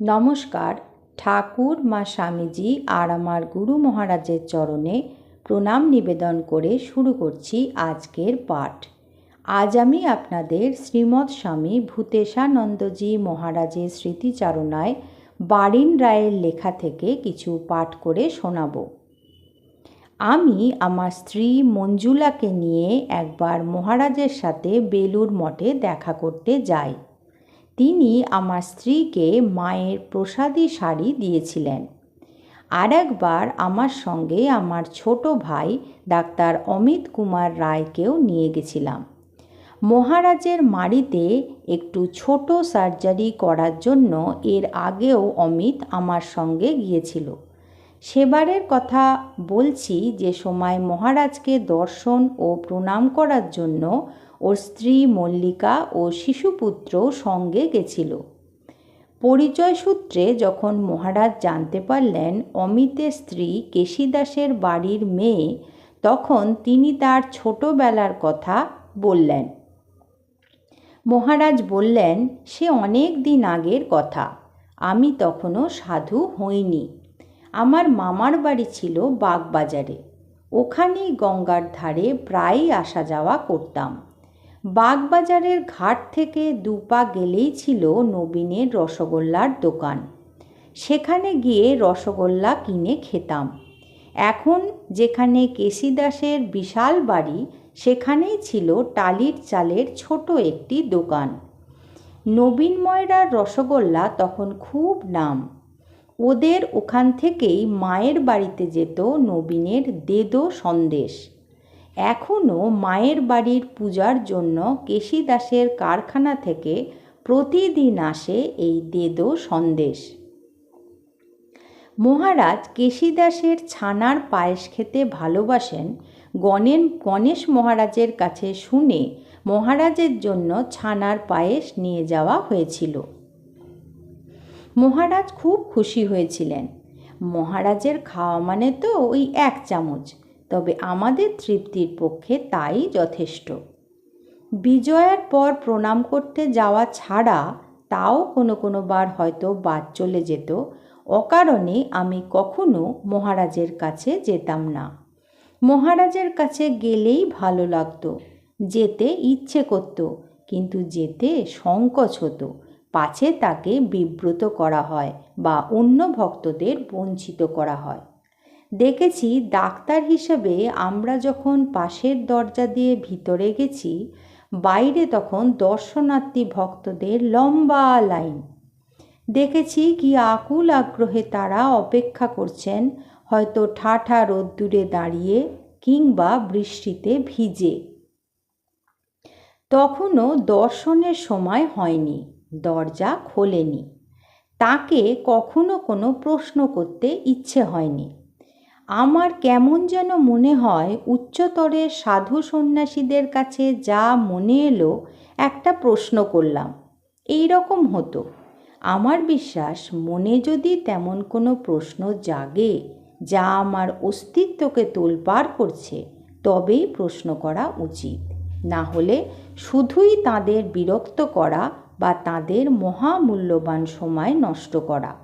নমস্কার, ঠাকুর মা স্বামীজি আর আমার গুরু মহারাজের চরণে প্রণাম নিবেদন করে শুরু করছি আজকের পাঠ। আজ আমি আপনাদের শ্রীমৎ স্বামী ভূতেশানন্দজি মহারাজের স্মৃতিচারণায় বারিন রায়ের লেখা থেকে কিছু পাঠ করে শোনাব। আমি আমার স্ত্রী মঞ্জুলাকে নিয়ে একবার মহারাজের সাথে বেলুর মঠে দেখা করতে যাই। তিনি আমার স্ত্রীকে মায়ের প্রসাদী শাড়ি দিয়েছিলেন। আর একবার আমার সঙ্গে আমার ছোট ভাই ডাক্তার অমিত কুমার রায়কেও নিয়ে গেছিলাম। মহারাজের মাড়িতে একটু ছোট সার্জারি করার জন্য এর আগেও অমিত আমার সঙ্গে গিয়েছিল। সেবারের কথা বলছি যে সময় মহারাজকে দর্শন ও প্রণাম করার জন্য ওর স্ত্রী মল্লিকা ও শিশুপুত্র সঙ্গে গেছিল। পরিচয় সূত্রে যখন মহারাজ জানতে পারলেন অমিতের স্ত্রী কেশিদাসের বাড়ির মেয়ে, তখন তিনি তার ছোটবেলার কথা বললেন। মহারাজ বললেন, সে অনেক দিন আগের কথা। আমি তখনও সাধু হইনি। আমার মামার বাড়ি ছিল বাগবাজারে। ওখানেই গঙ্গার ধারে প্রায়ই আসা যাওয়া করতাম। বাগবাজারের ঘাট থেকে দুপা গেলেই ছিল নবীনের রসগোল্লার দোকান। সেখানে গিয়ে রসগোল্লা কিনে খেতাম। এখন যেখানে কেশিদাসের বিশাল বাড়ি, সেখানেই ছিল টালির চালের ছোট একটি দোকান। নবীন ময়রার রসগোল্লা তখন খুব নাম। ওদের ওখান থেকেই মায়ের বাড়িতে যেত নবীনের দেদো সন্দেশ। এখনও মায়ের বাড়ির পূজার জন্য কেশিদাসের কারখানা থেকে প্রতিদিন আসে এই দেদো সন্দেশ। মহারাজ কেশিদাসের ছানার পায়েস খেতে ভালোবাসেন, গণেন, গণেশ মহারাজের কাছে শুনে মহারাজের জন্য ছানার পায়েস নিয়ে যাওয়া হয়েছিল। মহারাজ খুব খুশি হয়েছিলেন। মহারাজের খাওয়া মানে তো ওই এক চামচ, তবে আমাদের তৃপ্তির পক্ষে তাই যথেষ্ট। বিজয়ার পর প্রণাম করতে যাওয়া ছাড়া তাও কোনো কোনো বার হয়তো বাদ চলে যেত, অকারণে আমি কখনো মহারাজের কাছে যেতাম না। মহারাজের কাছে গেলেই ভালো লাগতো, যেতে ইচ্ছে করত, কিন্তু যেতে সংকোচ হতো। পাছে তাকে বিব্রত করা হয় বা অন্য ভক্তদের বঞ্চিত করা হয়। দেখেছি ডাক্তার হিসেবে আমরা যখন পাশের দরজা দিয়ে ভিতরে গেছি, বাইরে তখন দর্শনার্থী ভক্তদের লম্বা লাইন। দেখেছি কি আকুল আগ্রহে তারা অপেক্ষা করছেন, হয়তো ঠাঠা রোদ্দুরে দাঁড়িয়ে কিংবা বৃষ্টিতে ভিজে। তখনও দর্শনের সময় হয়নি। দরজা খোলেনি। তাকে কখনো কোনো প্রশ্ন করতে ইচ্ছে হয়নি। আমার কেমন যেন মনে হয় উচ্চতরের সাধু সন্ন্যাসীদের কাছে যা মনে এলো, একটা প্রশ্ন করলাম। এই রকম হতো। আমার বিশ্বাস, মনে যদি তেমন কোনো প্রশ্ন জাগে, যা আমার অস্তিত্বকে তোলপাড় করছে, তবেই প্রশ্ন করা উচিত। না হলে শুধুই তাদের বিরক্ত করা বা তাদের মহামূল্যবান সময় নষ্ট করা।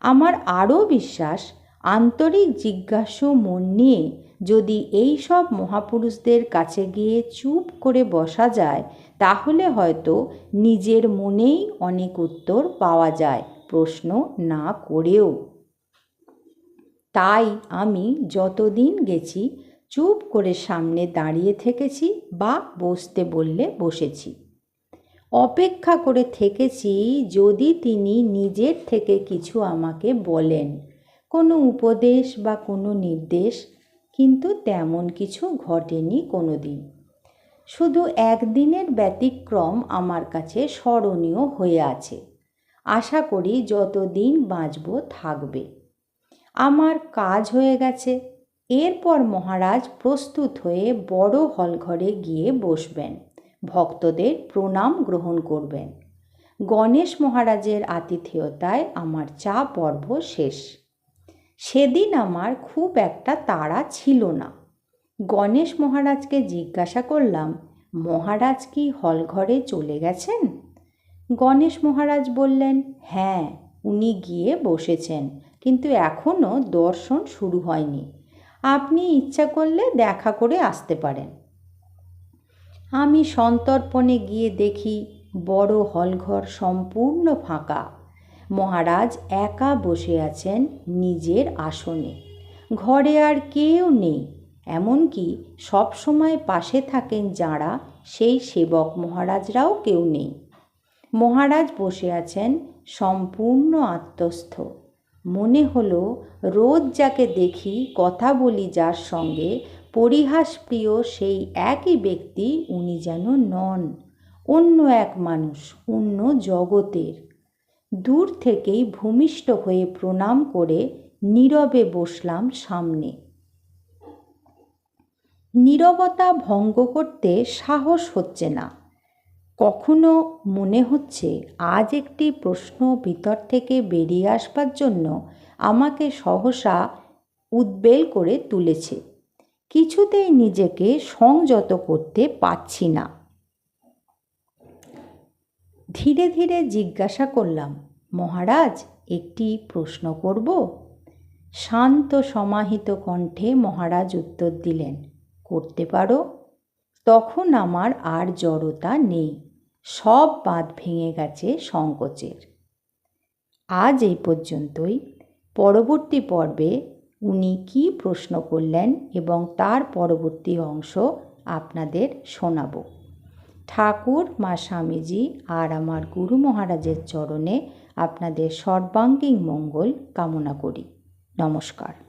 আমার আরও বিশ্বাস, আন্তরিক জিজ্ঞাসু মন নিয়ে যদি এই সব মহাপুরুষদের কাছে গিয়ে চুপ করে বসা যায়, তাহলে হয়তো নিজের মনেই অনেক উত্তর পাওয়া যায় প্রশ্ন না করেও। তাই আমি যতদিন গেছি, চুপ করে সামনে দাঁড়িয়ে থেকেছি বা বসতে বললে বসেছি। অপেক্ষা করে থেকেছি যদি তিনি নিজের থেকে কিছু আমাকে বলেন। কোনো উপদেশ বা কোনো নির্দেশ, কিন্তু তেমন কিছু ঘটেনি কোনো দিন শুধু একদিনের ব্যতিক্রম আমার কাছে স্মরণীয় হয়ে আছে। আশা করি যতদিন বাঁচব থাকবে। আমার কাজ হয়ে গেছে। এরপর মহারাজ প্রস্তুত হয়ে বড় হলঘরে গিয়ে বসবেন। ভক্তদের প্রণাম গ্রহণ করবেন। গণেশ মহারাজের আতিথেয়তায় আমার চা পর্ব শেষ। সেদিন আমার খুব একটা তাড়া ছিল না। গণেশ মহারাজকে জিজ্ঞাসা করলাম, মহারাজ কি হলঘরে চলে গেছেন? গণেশ মহারাজ বললেন হ্যাঁ উনি গিয়ে বসেছেন, কিন্তু এখনও দর্শন শুরু হয়নি। আপনি ইচ্ছা করলে দেখা করে আসতে পারেন। আমি সন্তর্পণে গিয়ে দেখি বড় হলঘর সম্পূর্ণ ফাঁকা। মহারাজ একা বসে আছেন নিজের আসনে। ঘরে আর কেউ নেই, এমনকি সবসময় পাশে থাকেন যাঁরা, সেই সেবক মহারাজরাও কেউ নেই। মহারাজ বসে আছেন সম্পূর্ণ আত্মস্থ। মনে হলো, রোজ যাকে দেখি কথা বলি যার সঙ্গে পরিহাসপ্রিয় সেই একই ব্যক্তি উনি যেন নন, অন্য এক মানুষ, অন্য জগতের। দূর থেকেই ভূমিষ্ঠ হয়ে প্রণাম করে নীরবে বসলাম সামনে। নীরবতা ভঙ্গ করতে সাহস হচ্ছে না। কখনো মনে হচ্ছে, আজ একটি প্রশ্ন ভিতর থেকে বেরিয়ে আসবার জন্য আমাকে সহসা উদ্বেল করে তুলেছে। কিছুতেই নিজেকে সংযত করতে পারছি না। ধীরে ধীরে জিজ্ঞাসা করলাম, মহারাজ, একটি প্রশ্ন করব? শান্ত সমাহিত কণ্ঠে মহারাজ উত্তর দিলেন, করতে পারো। তখন আমার আর জড়তা নেই, সব বাঁধ ভেঙে গেছে সংকোচের। আজ এই পর্যন্তই। পরবর্তী পর্বে উনি কি প্রশ্ন করলেন এবং তার পরবর্তী অংশ আপনাদের শোনাব। ঠাকুর, মা স্বামীজি আর আমার গুরু মহারাজের চরণে আপনাদের সর্বাঙ্গীন মঙ্গল কামনা করি। নমস্কার।